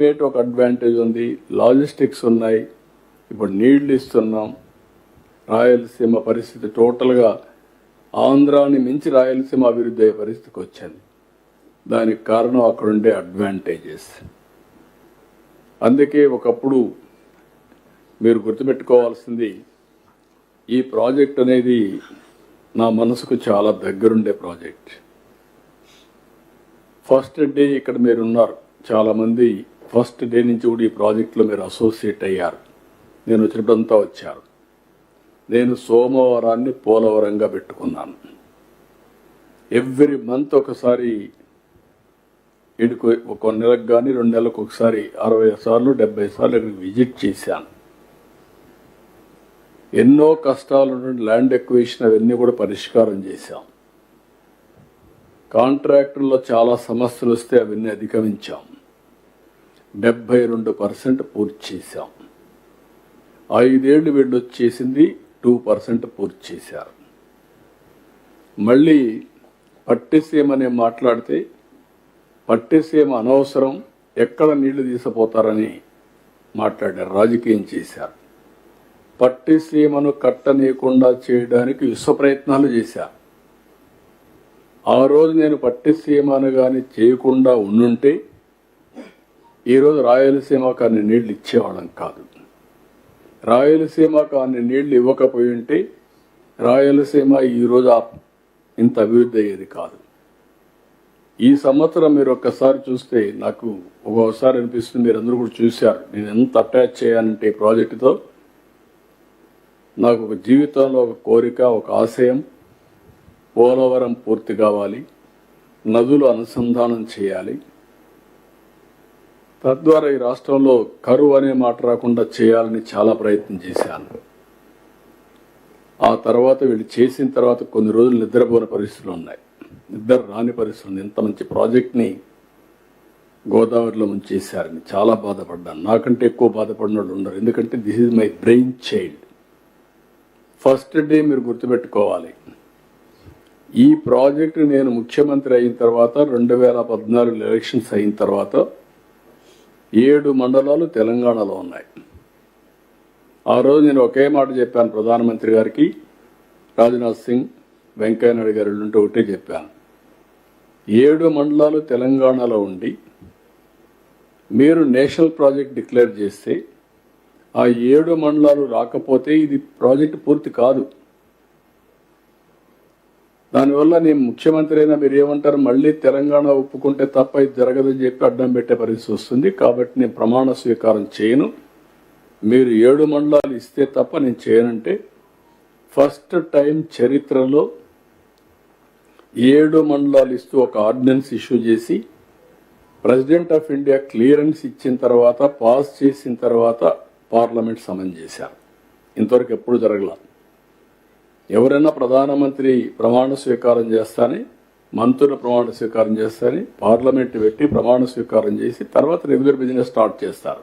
పేట ఒక అడ్వాంటేజ్ ఉంది లాజిస్టిక్స్ ఉన్నాయి. ఇప్పుడు నీళ్ళు ఇస్తున్నాం. రాయలసీమ పరిస్థితి టోటల్గా ఆంధ్రాని మించి రాయలసీమ అభివృద్ధి అయ్యే పరిస్థితికి వచ్చింది. దానికి కారణం అక్కడుండే అడ్వాంటేజెస్ అందుకే ఒకప్పుడు మీరు గుర్తుపెట్టుకోవాల్సింది ఈ ప్రాజెక్ట్ అనేది నా మనసుకు చాలా దగ్గరుండే ప్రాజెక్ట్ ఫస్ట్ డే ఇక్కడ మీరు ఉన్నారు చాలామంది ఫస్ట్ డే నుంచి కూడా ఈ ప్రాజెక్టులో మీరు అసోసియేట్ అయ్యారు. నేను వచ్చినప్పుడంతా వచ్చారు. నేను సోమవారాన్ని పోలవరంగా పెట్టుకున్నాను. ఎవ్రీ మంత్ ఒకసారి ఇటుకు ఒక నెలకు కానీ రెండు నెలలకు ఒకసారి అరవై సార్లు డెబ్బై సార్లు ఇక్కడికి విజిట్ చేశాను. ఎన్నో కష్టాలు నుండి ల్యాండ్ ఎక్వేషన్ అవన్నీ కూడా పరిష్కారం చేశాం. కాంట్రాక్టుల్లో చాలా సమస్యలు వస్తే అవన్నీ అధిగమించాం. డెబ్బై రెండు పర్సెంట్ పూర్తి చేశాం. ఐదేళ్ళు వెళ్ళొచ్చేసింది టూ పర్సెంట్ పూర్తి చేశారు. మళ్ళీ పట్టిసీమని మాట్లాడితే పట్టిసీమ అనవసరం ఎక్కడ నీళ్ళు తీసిపోతారని మాట్లాడారు రాజకీయం చేశారు. పట్టిసీమను కట్టనీయకుండా చేయడానికి విశ్వ ప్రయత్నాలు చేశారు. ఆ రోజు నేను పట్టిసీమను కానీ చేయకుండా ఉండుంటే ఈరోజు రాయలసీమకు అన్ని నీళ్ళు ఇచ్చేవాళ్ళం కాదు. రాయలసీమకు అన్ని నీళ్ళు ఇవ్వకపోయి ఉంటే రాయలసీమ ఈరోజు ఇంత అభివృద్ధి అయ్యేది కాదు. ఈ సంవత్సరం మీరు ఒక్కసారి చూస్తే నాకు ఒక్కోసారి అనిపిస్తుంది మీరు అందరూ కూడా చూశారు. నేను ఎంత అటాచ్ చేయాలంటే ఈ ప్రాజెక్టుతో? నాకు ఒక జీవితంలో ఒక కోరిక ఒక ఆశయం పోలవరం పూర్తి కావాలి. నదులు అనుసంధానం చేయాలి. తద్వారా ఈ రాష్ట్రంలో కరువు అనే మాట రాకుండా చేయాలని చాలా ప్రయత్నం చేశాను. ఆ తర్వాత వీళ్ళు చేసిన తర్వాత కొన్ని రోజులు నిద్రపోని పరిస్థితులు ఉన్నాయి. నిద్ర రాని పరిస్థితులు ఇంత మంచి ప్రాజెక్ట్ని గోదావరిలో ముంచేశారని చాలా బాధపడ్డాను. నాకంటే ఎక్కువ బాధపడిన వాళ్ళు ఉండరు. ఎందుకంటే this is my brainchild first day మీరు గుర్తుపెట్టుకోవాలి. ఈ ప్రాజెక్టు నేను ముఖ్యమంత్రి అయిన తర్వాత రెండు వేల పద్నాలుగు ఎలక్షన్స్ అయిన తర్వాత ఏడు మండలాలు తెలంగాణలో ఉన్నాయి. ఆ రోజు నేను ఒకే మాట చెప్పాను ప్రధానమంత్రి గారికి. రాజ్నాథ్ సింగ్ వెంకయ్యనాయుడు గారు ఉంటే ఒకటే చెప్పాను. ఏడు మండలాలు తెలంగాణలో ఉండి మీరు నేషనల్ ప్రాజెక్ట్ డిక్లేర్ చేస్తే ఆ ఏడు మండలాలు రాకపోతే ఇది ప్రాజెక్ట్ పూర్తి కాదు. దానివల్ల నేను ముఖ్యమంత్రి అయినా మీరు ఏమంటారు మళ్ళీ తెలంగాణ ఒప్పుకుంటే తప్ప ఇది జరగదని చెప్పి అడ్డం పెట్టే పరిస్థితి వస్తుంది. కాబట్టి నేను ప్రమాణ స్వీకారం చేయను. మీరు ఏడు మండలాలు ఇస్తే తప్ప నేను చేయనంటే ఫస్ట్ టైం చరిత్రలో ఏడు మండలాలు ఇస్తూ ఒక ఆర్డినెన్స్ ఇష్యూ చేసి ప్రెసిడెంట్ ఆఫ్ ఇండియా క్లియరెన్స్ ఇచ్చిన తర్వాత పాస్ చేసిన తర్వాత పార్లమెంట్ సమన్ చేశారు. ఇంతవరకు ఎప్పుడు జరగలేదు ఎవరైనా ప్రధానమంత్రి ప్రమాణ స్వీకారం చేస్తానే మంత్రుల ప్రమాణ స్వీకారం చేస్తానే పార్లమెంట్ పెట్టి ప్రమాణ స్వీకారం చేసి తర్వాత రెగ్యులర్ బిజినెస్ స్టార్ట్ చేస్తారు.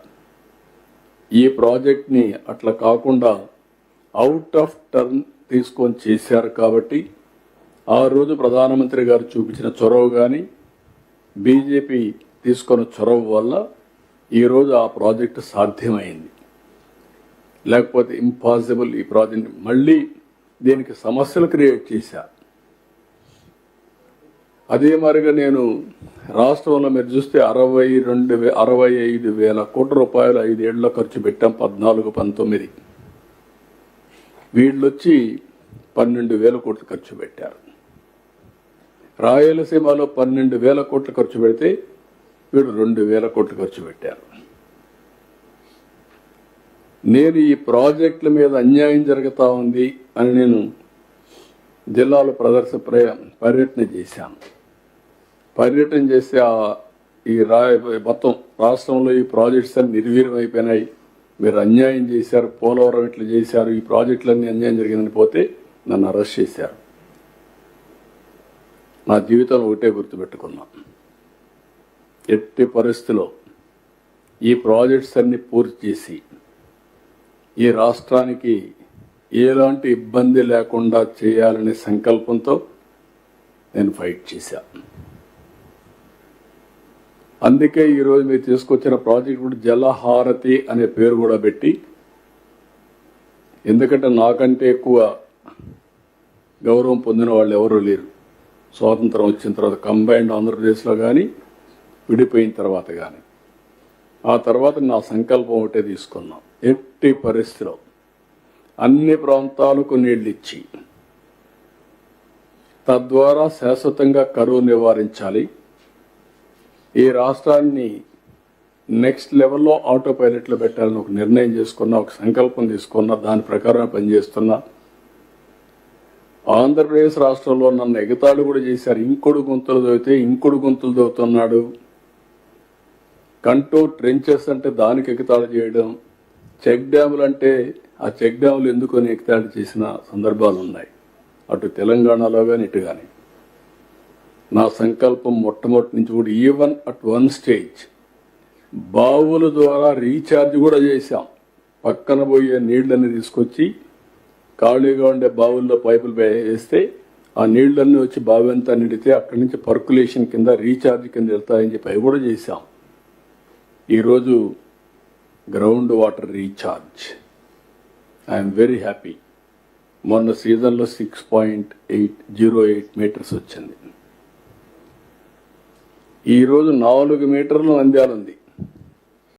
ఈ ప్రాజెక్ట్ని అట్లా కాకుండా అవుట్ ఆఫ్ టర్న్ తీసుకొని చేశారు కాబట్టి ఆ రోజు ప్రధానమంత్రి గారు చూపించిన చొరవ కానీ బీజేపీ తీసుకున్న చొరవ వల్ల ఈరోజు ఆ ప్రాజెక్టు సాధ్యమైంది. లేకపోతే ఇంపాసిబుల్ ఈ ప్రాజెక్ట్ మళ్ళీ దీనికి సమస్యలు క్రియేట్ చేశా. అదే మరిగా నేను రాష్ట్రంలో మీరు చూస్తే అరవై రెండు వే అరవై ఐదు వేల కోట్ల రూపాయలు ఐదేళ్ళ ఖర్చు పెట్టాం పద్నాలుగు పంతొమ్మిది. వీళ్ళొచ్చి పన్నెండు వేల కోట్లు ఖర్చు పెట్టారు. రాయలసీమలో పన్నెండు వేల కోట్లు ఖర్చు పెడితే వీడు రెండు వేల కోట్లు ఖర్చు పెట్టారు. నేను ఈ ప్రాజెక్టుల మీద అన్యాయం జరుగుతూ ఉంది అని నేను జిల్లాలో ప్రదర్శ పర్యటన చేశాను. పర్యటన చేస్తే ఆ ఈ రా మొత్తం రాష్ట్రంలో ఈ ప్రాజెక్ట్స్ అన్ని నిర్వీర్యం అయిపోయినాయి. మీరు అన్యాయం చేశారు పోలవరం ఇట్లా చేశారు ఈ ప్రాజెక్టులన్నీ అన్యాయం జరిగిందని పోతే నన్ను అరెస్ట్ చేశారు. నా జీవితంలో ఒకటే గుర్తుపెట్టుకున్నా. ఎట్టి పరిస్థితిలో ఈ ప్రాజెక్ట్స్ అన్ని పూర్తి చేసి ఈ రాష్ట్రానికి ఎలాంటి ఇబ్బంది లేకుండా చేయాలనే సంకల్పంతో నేను ఫైట్ చేశాను అందుకే ఈరోజు మీరు తీసుకొచ్చిన ప్రాజెక్ట్ కూడా జలహారతి అనే పేరు కూడా పెట్టి ఎందుకంటే నాకంటే ఎక్కువ గౌరవం పొందిన వాళ్ళు ఎవరూ లేరు. స్వాతంత్రం వచ్చిన తర్వాత కంబైన్డ్ ఆంధ్రప్రదేశ్లో కానీ విడిపోయిన తర్వాత కానీ ఆ తర్వాత నా సంకల్పం ఒకటే తీసుకున్నాం. ఎట్టి పరిస్థితిలో అన్ని ప్రాంతాలకు నీళ్ళు ఇచ్చి తద్వారా శాశ్వతంగా కరువు నివారించాలి. ఈ రాష్ట్రాన్ని నెక్స్ట్ లెవెల్లో ఆటో పైలట్లు పెట్టాలని ఒక నిర్ణయం చేసుకున్నా ఒక సంకల్పం తీసుకున్నా దాని ప్రకారం పనిచేస్తున్నా ఆంధ్రప్రదేశ్ రాష్ట్రంలో నన్ను ఎగతాళి కూడా చేశారు. ఇంకుడు గుంతలు దొవితే ఇంకుడు గుంతలు దొవుతున్నాడు కంటూ ట్రెంచెస్ అంటే దానికి ఎగతాళి చేయడం చెక్ డ్యాములు అంటే ఆ చెక్ డ్యాములు ఎందుకొని ఎగతాళి చేసిన సందర్భాలు ఉన్నాయి. అటు తెలంగాణలో కానీ ఇటు కానీ నా సంకల్పం మొట్టమొదటి నుంచి కూడా ఈవెన్ అట్ వన్ స్టేజ్ బావుల ద్వారా రీఛార్జ్ కూడా చేశాం. పక్కన పోయే నీళ్ళని తీసుకొచ్చి ఖాళీగా ఉండే బావుల్లో పైపులు వేస్తే ఆ నీళ్ళన్నీ వచ్చి బావి అంతా నిండితే అక్కడి నుంచి పర్కులేషన్ కింద రీఛార్జ్ కింద వెళ్తాయని చెప్పి అవి కూడా చేశాం. ఈరోజు ground water recharge. I'm very happy మొన్న సీజన్లో six point eight zero eight meters వచ్చింది. ఈరోజు నాలుగు మీటర్లు అందాలుంది. ఉంది